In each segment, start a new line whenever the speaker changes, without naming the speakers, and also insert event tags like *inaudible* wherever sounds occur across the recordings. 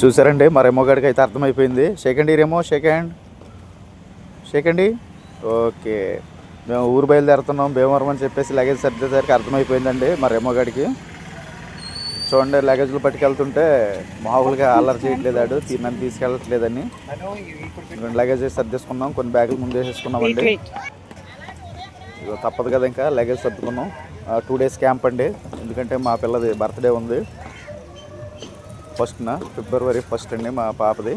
చూసారండి మరి రెమో అయితే అర్థమైపోయింది. Second year second second okay మేము ఊరు బయలుదేరుతున్నాం భీమవరం అని చెప్పేసి లగేజ్ సర్దేసరికి అర్థమైపోయిందండి మరి రెమో చూడండి లగేజ్లు పట్టుకెళ్తుంటే మామూలుగా అల్లరి చేయట్లేదాడు తీ- నన్ను తీసుకెళ్ళట్లేదని. రెండు లగేజ్ సర్దేసుకున్నాం కొన్ని బ్యాగులు ముందు వేసేసుకున్నామండి ఇగో తప్పదు కదా ఇంకా లగేజ్ సర్దుకున్నాం. టూ డేస్ క్యాంప్ అండి ఎందుకంటే మా పిల్లది బర్త్డే ఉంది. ఫస్ట్న ఫిబ్రవరి ఫస్ట్ అండి మా పాపది.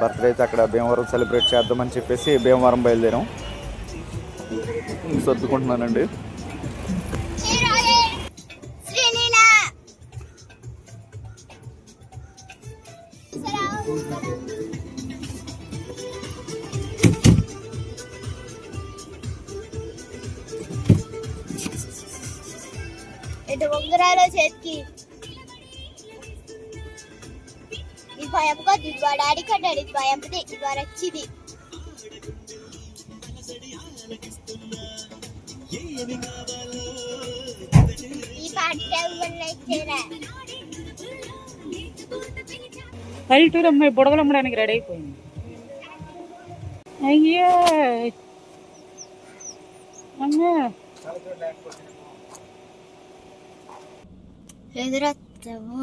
బర్త్డే అయితే అక్కడ భీమవరం సెలబ్రేట్ చేద్దామని చెప్పేసి భీమవరం బయలుదేరాం. సర్దుకుంటున్నానండి.
శ్రీలీల చేతికి ఇది భయం కాదు ఇది మా డాడీ కట్టాడు ఇది భయంది ఇది మా రచ్చిది ఈ పాటకి ఎవరు ఇచ్చారా
పల్లెటూరు అమ్మాయి బుడగలు అమ్మడానికి రెడీ అయిపోయింది అయ్యో అమ్మా
ఎదురొస్తావు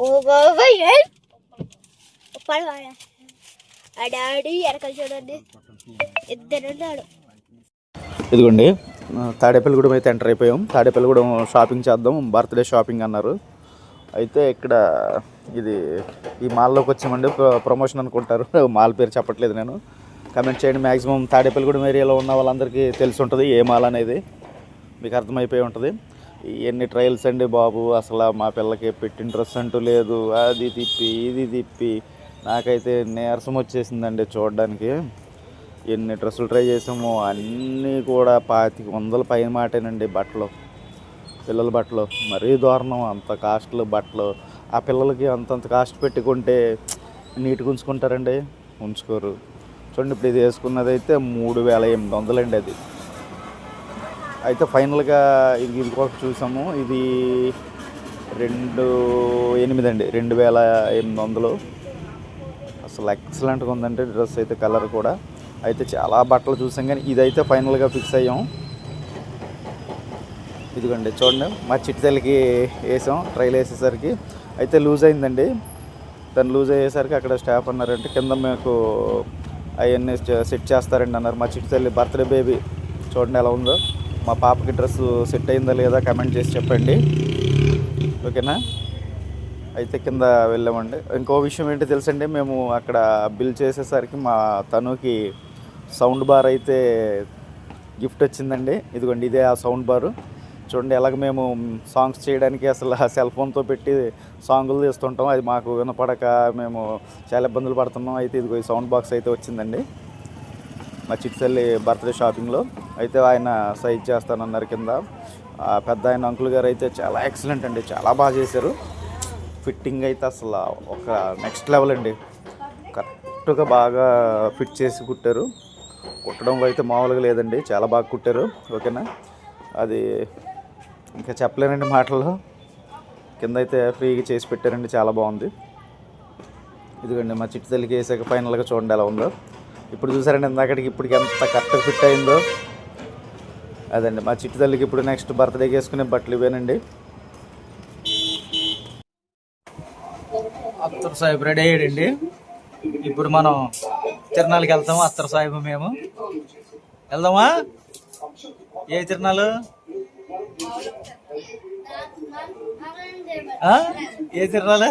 ఓ బాబాయ్ పడవాడ ఆ చూడండి
ఇదిగోండి తాడేపల్లిగూడెం అయితే ఎంటర్ అయిపోయాం. తాడేపల్లిగూడెం షాపింగ్ చేద్దాం బర్త్డే షాపింగ్ అన్నారు. అయితే ఇక్కడ ఇది ఈ మాల్లోకి వచ్చామండి. ప్రమోషన్ అనుకుంటారు. *laughs* మాల్ పేరు చెప్పట్లేదు నేను. కమెంట్ చేయండి. మ్యాక్సిమం తాడేపల్లిగూడెం ఏరియాలో ఉన్న వాళ్ళందరికీ తెలిసి ఉంటుంది ఏ మాల్ అనేది. మీకు అర్థమైపోయి ఉంటుంది. ఎన్ని ట్రయల్స్ అండి బాబు? అసలు మా పిల్లకి పెట్టిన డ్రెస్ అంటూ లేదు. అది తిప్పి ఇది తిప్పి. నాకైతే నీరసం వచ్చేసిందండి చూడడానికి. ఎన్ని డ్రెస్సులు ట్రై చేసామో అన్నీ కూడా పాతిక వందల పైన మాటేనండి బట్టలు. పిల్లల బట్టలు. మరీ దారుణం. అంత కాస్ట్లు బట్టలు. ఆ పిల్లలకి అంతంత కాస్ట్ పెట్టుకుంటే నీట్గా ఉంచుకుంటారండి ఉంచుకోరు. చూడండి ఇప్పుడు ఇది వేసుకున్నది అయితే మూడు వేల ఎనిమిది వందలండి అది. అయితే ఫైనల్గా ఇది ఇంకొకటి చూసాము. ఇది రెండు ఎనిమిది అండి. రెండు వేల ఎనిమిది వందలు. అసలు ఎక్సలెంట్గా ఉందండి డ్రెస్ అయితే కలర్ కూడా. అయితే చాలా బట్టలు చూసాం కానీ ఇదైతే ఫైనల్గా ఫిక్స్ అయ్యాం. ఇదిగోండి చూడండి. మా చిట్టితల్లికి వేసాం ట్రైల్ వేసేసరికి. అయితే లూజ్ అయిందండి. దాన్ని లూజ్ అయ్యేసరికి అక్కడ స్టాఫ్ అన్నారంటే కింద మీకు అవన్నీ సెట్ చేస్తారండి అన్నారు. మా చిట్టితల్లి బర్త్డే బేబీ చూడండి ఎలా ఉందో. మా పాపకి డ్రెస్ సెట్ అయిందా లేదా కమెంట్ చేసి చెప్పండి. ఓకేనా? అయితే కింద వెళ్ళామండి. ఇంకో విషయం ఏంటి తెలుసండి మేము అక్కడ బిల్ చేసేసరికి మా తనుకి సౌండ్ బార్ అయితే గిఫ్ట్ వచ్చిందండి. ఇదిగోండి ఇదే ఆ సౌండ్ బారు. చూడండి ఎలాగ మేము సాంగ్స్ చేయడానికి అసలు సెల్ ఫోన్తో పెట్టి సాంగులు తీస్తుంటాం. అది మాకు వినపడక మేము చాలా ఇబ్బందులు పడుతున్నాం. అయితే ఇదిగో ఈ సౌండ్ బాక్స్ అయితే వచ్చిందండి. మా చిట్సల్లి బర్త్డే షాపింగ్లో. అయితే ఆయన సైజ్ చేస్తానన్నారు కింద. పెద్ద ఆయన అంకుల్ గారు అయితే చాలా ఎక్సలెంట్ అండి చాలా బాగా చేశారు. ఫిట్టింగ్ అయితే అసలు ఒక నెక్స్ట్ లెవెల్ అండి. కరెక్ట్గా బాగా ఫిట్ చేసి కుట్టారు. కుట్టడం అయితే మామూలుగా లేదండి చాలా బాగా కుట్టారు ఓకేనా? అది ఇంకా చెప్పలేనండి మాటల్లో. కింద అయితే ఫ్రీగా చేసి పెట్టారండి చాలా బాగుంది. ఇదిగోండి మా చిట్టు తల్లికి వేసాక ఫైనల్గా చూడండి ఎలా ఉందో. ఇప్పుడు చూసారండి ఇందాకటికి ఇప్పటికి ఎంత కరెక్ట్గా ఫిట్ అయిందో. అదండి. మా చిట్టు తల్లికి ఇప్పుడు నెక్స్ట్ బర్త్డేకి వేసుకునే బట్టలు ఇవేనండి.
అత్తర్ సాహిబ్ రెడీ అయ్యాడండి. ఇప్పుడు మనం తిరణాలకి వెళ్తాము? అత్తర్ సాహిబ్ మేము. వెళ్దామా? ఏ తిరణాలు? ఏ తిరణాలు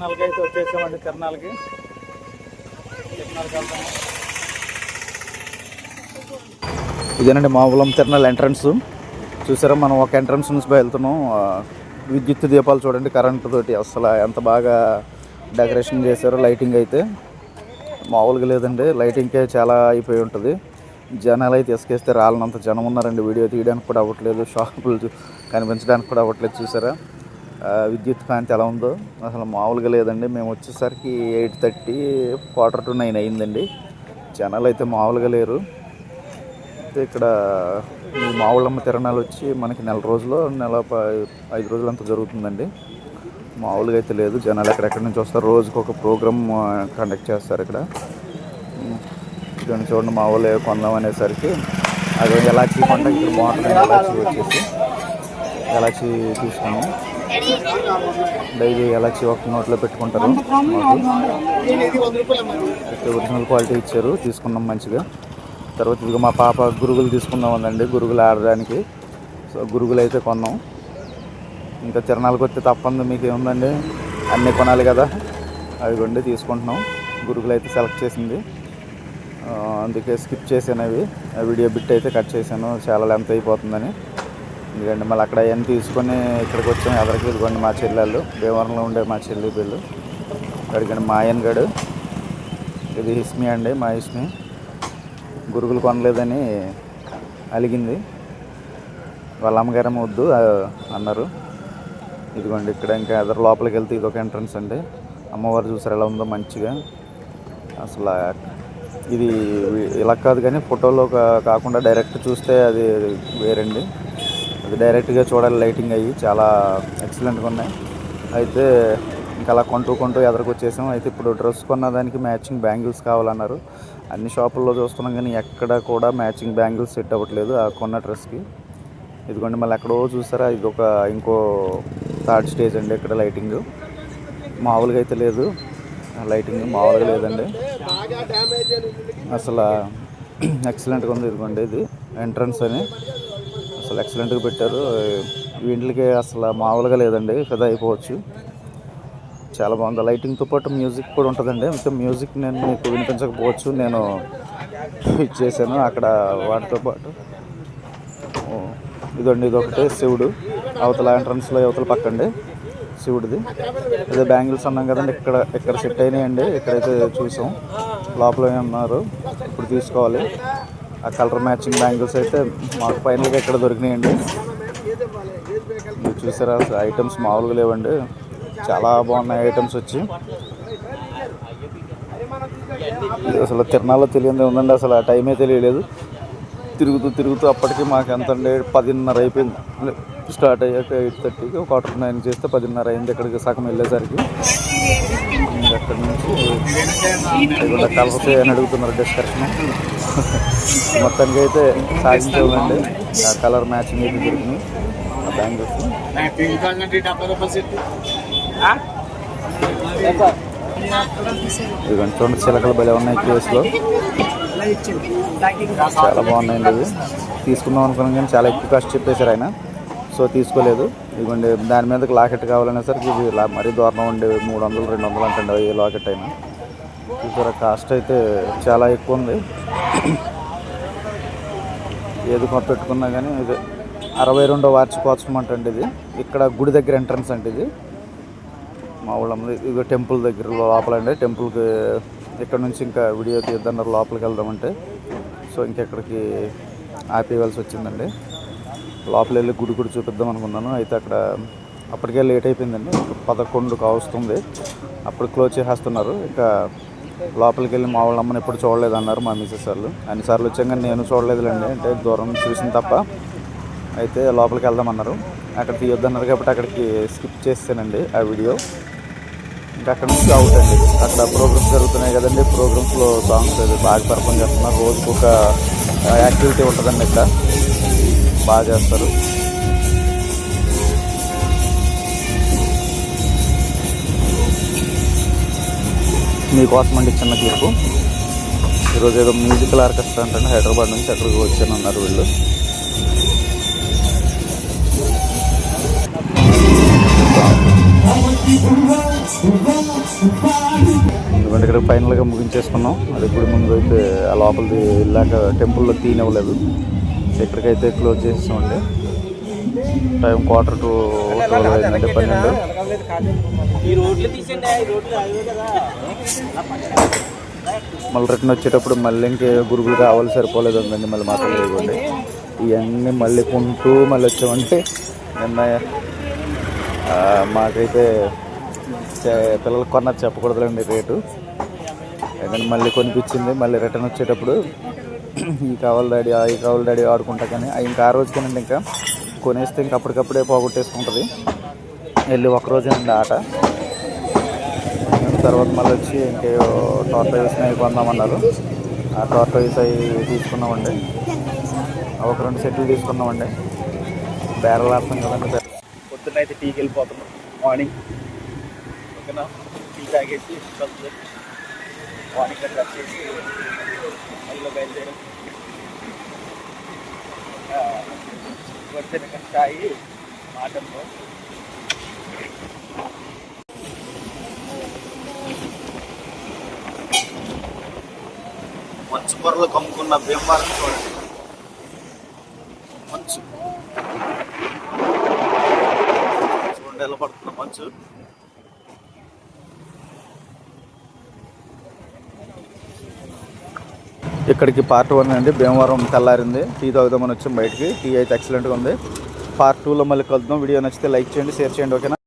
తిరునాళ్ళకి అయితే వచ్చేసామండి తిరునాళ్ళకి తిరునాళ్ళకి వెళ్తాము ఇదేనండి మామూలం తిరునాళ్ళ ఎంట్రన్స్ చూసారా మనం ఒక ఎంట్రన్స్ నుంచి వెళ్తున్నాం విద్యుత్ దీపాలు చూడండి కరెంటు తోటి అసలు ఎంత బాగా డెకరేషన్ చేశారో లైటింగ్ అయితే. మామూలుగా లేదండి లైటింగ్కే చాలా అయిపోయి ఉంటుంది. జనాలు అయితే ఇసుకేస్తే రాలనంత జనం ఉన్నారండి. వీడియో తీయడానికి కూడా అవ్వట్లేదు షాపులు కనిపించడానికి కూడా అవ్వట్లేదు చూసారా? విద్యుత్ కాంతి ఎలా ఉందో. అసలు మామూలుగా లేదండి. మేము వచ్చేసరికి eight thirty quarter to nine అయిందండి. జనాలు అయితే మామూలుగా లేరు. అయితే ఇక్కడ ఈ మావుళ్ళమ్మ తిరణాలు వచ్చి మనకి నెల రోజులు నెల ఐదు రోజులు అంతా జరుగుతుందండి. మామూలుగా అయితే లేదు. జనాలు ఎక్కడెక్కడి నుంచి వస్తారు? రోజుకి ఒక ప్రోగ్రామ్ కండక్ట్ చేస్తారు ఇక్కడ. ఉమ్, చూడండి మా వాళ్ళు కొందాం అనేసరికి అదే ఎలాచి పండగ ఇక్కడ బాగుంటుంది ఎలాచి వచ్చేసి ఎలాచి తీసుకున్నాం. డైలీ ఎలాచీ ఒక నోట్లో పెట్టుకుంటారు. ఒరిజినల్ క్వాలిటీ ఇచ్చారు తీసుకున్నాం మంచిగా. తర్వాత ఇదిగో మా పాప గురుగులు తీసుకుందాం ఉందండి గురుగులు ఆడడానికి. సో గురుగులు అయితే కొన్నాం. ఇంకా తిరణాలకు వస్తే తప్పంది మీకు ఏముందండి అన్నీ కొనాలి కదా. అవి కొండి తీసుకుంటున్నాం. గురుగులు అయితే సెలెక్ట్ చేసింది. ఆ, అందుకే స్కిప్ చేశాను అవి. ఆ వీడియో బిట్ అయితే కట్ చేశాను. చాలా లెంత్ అయిపోతుందని. ఎందుకంటే మళ్ళీ అక్కడ అవన్నీ తీసుకొని ఇక్కడికి వచ్చాం. ఎవరికి ఇదిగోండి మా చెల్లెళ్ళు భీమవరంలో ఉండే మా చెల్లి పిల్లు. అడిగండి మా ఆయనగాడు ఇది హిస్మి అండి మా హిస్మి. గురుగులు కొనలేదని అలిగింది. వాళ్ళ అమ్మగారేమో వద్దు అన్నారు. ఇదిగోండి ఇక్కడ ఇంకా ఎదరు లోపలికి వెళ్తే ఇది ఒక ఎంట్రన్స్ అండి. అమ్మవారు చూసారు ఎలా ఉందో మంచిగా. అసలు ఇది ఇలా కాదు కానీ ఫోటోలో కాకుండా డైరెక్ట్ చూస్తే అది వేరండి. అది డైరెక్ట్గా చూడాలి లైటింగ్ అయ్యి చాలా ఎక్సలెంట్గా ఉన్నాయి. అయితే ఇంకా అలా కొంటూ కొంటూ ఎదరికి వచ్చేసాం అయితే ఇప్పుడు డ్రెస్ కొన్న దానికి మ్యాచింగ్ బ్యాంగిల్స్ కావాలన్నారు. అన్ని షాపుల్లో చూస్తున్నాం కానీ ఎక్కడ కూడా మ్యాచింగ్ బ్యాంగిల్స్ సెట్ అవ్వట్లేదు ఆ కొన్న డ్రెస్కి. ఇదిగోండి మళ్ళీ ఎక్కడో చూసారా? ఇది ఒక ఇంకో థర్డ్ స్టేజ్ అండి ఇక్కడ లైటింగ్. మామూలుగా అయితే లేదు. లైటింగ్ మామూలుగా లేదండి. అసలు *clears throat* ఎక్సలెంట్గా ఉంది ఇదిగోండి ఇది ఎంట్రన్స్ అని. అసలు ఎక్సలెంట్గా పెట్టారు. వీటికి అసలు మామూలుగా లేదండి ఫిదా అయిపోవచ్చు. చాలా బాగుంది. లైటింగ్తో పాటు మ్యూజిక్ కూడా ఉంటుందండి. ఇంకా మ్యూజిక్ నేను మీకు వినిపించకపోవచ్చు. నేను ఇచ్చేసాను అక్కడ వాటితో పాటు. ఇదండి ఇది ఒకటి శివుడు. అవతల ఎంట్రన్స్లో అవతల పక్కండి. శివుడిది. అదే బ్యాంగిల్స్ అన్నాం కదండి ఇక్కడ ఇక్కడ సెట్ అయినాయండి. ఇక్కడైతే చూసాం. లోపల ఉన్నారు. ఇప్పుడు తీసుకోవాలి. ఆ కలర్ మ్యాచింగ్ బ్యాంగిల్స్ అయితే మాకు ఫైనల్గా ఇక్కడ దొరికినాయండి. మీరు చూసారా ఐటమ్స్ మామూలుగా లేవండి. చాలా బాగున్నాయి ఐటమ్స్ వచ్చి. అసలు తిరణాలో తెలియదు ఉందండి అసలు ఆ టైమే తెలియలేదు. తిరుగుతూ తిరుగుతూ అప్పటికి మాకు ఎంత అండి? పదిన్నర అయిపోయింది. స్టార్ట్ అయ్యాక ఎయిట్ థర్టీకి ఒక క్వార్టర్ నైన్ చేస్తే పదిన్నర అయింది ఇక్కడికి సగం వెళ్ళేసరికి. అక్కడి నుంచి కలర్స్ అని అడుగుతున్నారు డిస్కషన్ మొత్తానికి అయితే సాధించామండి. ఆ కలర్ మ్యాచింగ్ అయితే దొరికింది. ఆ బ్యాంగిల్స్ ఇదిగోండి చూడండి చిలకలు భలే ఉన్నాయి కేసులో. చాలా బాగున్నాయండి ఇవి. తీసుకుందాం అనుకున్నాం కానీ చాలా ఎక్కువ కాస్ట్ చెప్పేశారు ఆయన. సో తీసుకోలేదు. ఇదిగోండి దాని మీదకి లాకెట్ కావాలనేసరికి ఇది మరీ దూరం ఉండి మూడు వందలు రెండు వందలు అంటండి ఏ లాకెట్ అయినా. చూసారా కాస్ట్ అయితే చాలా ఎక్కువ ఉంది. ఏది కొత్త పెట్టుకున్నా కానీ ఇది అరవై రెండో వార్షికోత్సవం అంటండి ఇది. ఇక్కడ గుడి దగ్గర ఎంట్రన్స్ అంటే ఇది. మా ఊళ్ళో ఇది టెంపుల్ దగ్గర లోపల అండి. టెంపుల్కి ఇక్కడ నుంచి ఇంకా వీడియో తీద్దన్నారు లోపలికి వెళ్దామంటే సో ఇంకెక్కడికి ఆపేయవలసి వచ్చిందండి. లోపల వెళ్ళి గుడి గుడి చూపిద్దాం అనుకున్నాను. అయితే అక్కడ అప్పటికే లేట్ అయిపోయిందండి. పదకొండు కావస్తుంది. అప్పుడు క్లోజ్ చేసేస్తున్నారు. ఇంకా లోపలికి వెళ్ళి మా వాళ్ళ అమ్మని ఎప్పుడు చూడలేదు అన్నారు మా మిసెస్ వాళ్ళు. అన్నిసార్లు వచ్చాక కానీ నేను చూడలేదులేండి. అంటే దూరం నుంచి చూసిన తప్ప అయితే లోపలికి వెళ్దామన్నారు. అక్కడ తీయొద్దన్నారు కాబట్టి అక్కడికి స్కిప్ చేస్తానండి ఆ వీడియో. ఇంకా అక్కడ నుంచి అవుట్ అండి. అక్కడ ప్రోగ్రామ్స్ జరుగుతున్నాయి కదండి. ప్రోగ్రామ్స్లో సాంగ్స్ అది బాగా పర్ఫామ్ చేస్తున్నారు. రోజుకు ఒక యాక్టివిటీ ఉంటుందండి ఇక్కడ. బాగా చేస్తారు. మీకోసం అండి చిన్న క్లిప్ ఈరోజు ఏదో మ్యూజికల్ ఆర్కెస్ట్రా అంటే హైదరాబాద్ నుంచి అక్కడికి వచ్చాను అన్నారు వీళ్ళు. ఎందుకంటే ఇక్కడ ఫైనల్గా ముగించేసుకున్నాం. అది ఇప్పుడు ముందు అయితే ఆ లోపలిది వెళ్ళాక టెంపుల్లో తీనివ్వలేదు ఇక్కడికైతే క్లోజ్ చేసేసామండి. టైం క్వార్టర్ టు పన్నెండు
ఈ రోడ్లు తీసేయండి ఈ రోడ్లు అవి కదా.
మళ్ళీ రిటర్న్ వచ్చేటప్పుడు మళ్ళీ ఇంకే గురుగులు కావాలి సరిపోలేదు అందండి మళ్ళీ మాత్రం లేకుండా ఇవన్నీ మళ్ళీ కొంటూ మళ్ళీ వచ్చామంటే నిన్న మాకైతే పిల్లలకు కొన్నది చెప్పకూడదులేండి రేటు. ఎందుకంటే మళ్ళీ కొనిపించింది మళ్ళీ రిటర్న్ వచ్చేటప్పుడు ఈ కావాలి డాడీ ఈ కావాలి డాడీ ఆడుకుంటా కానీ ఆ ఇంకా ఆ రోజుకేనండి ఇంకా. కొనేస్తే ఇంక అప్పటికప్పుడే పోగొట్టేసుకుంటుంది. వెళ్ళి ఒక ఉంది ఆట. తర్వాత మళ్ళీ వచ్చి ఇంకే టార్టోయిస్ అవి కొందామన్నారు. ఆ టార్టోయిస్ అవి తీసుకున్నామండి. ఒక రెండు సెట్లు తీసుకున్నామండి. బేరలు ఆడతాం కదండి. పొద్దున్న అయితే టీకి వెళ్ళిపోతున్నాం. మార్నింగ్ ఓకేనా? టీ తాగేసి మార్నింగ్ డ్రెస్ చేసి మళ్ళీ బయలుదేరి. వచ్చిన కష్టాయి మాటల్లో. మంచు పొరలు కమ్ముకున్న భీమవరం చూడండి. మంచు. చూడండి ఎలా పడుతున్న మంచు. ఇక్కడికి పార్ట్ వన్ అండి. భీమవరం తెల్లారింది. టీ తాగుదామని వచ్చాం బయటికి. టీ అయితే ఎక్సలెంట్గా ఉంది. పార్ట్ టూలో మళ్ళీ కలుద్దాం. వీడియో నచ్చితే లైక్ చేయండి షేర్ చేయండి ఓకేనా?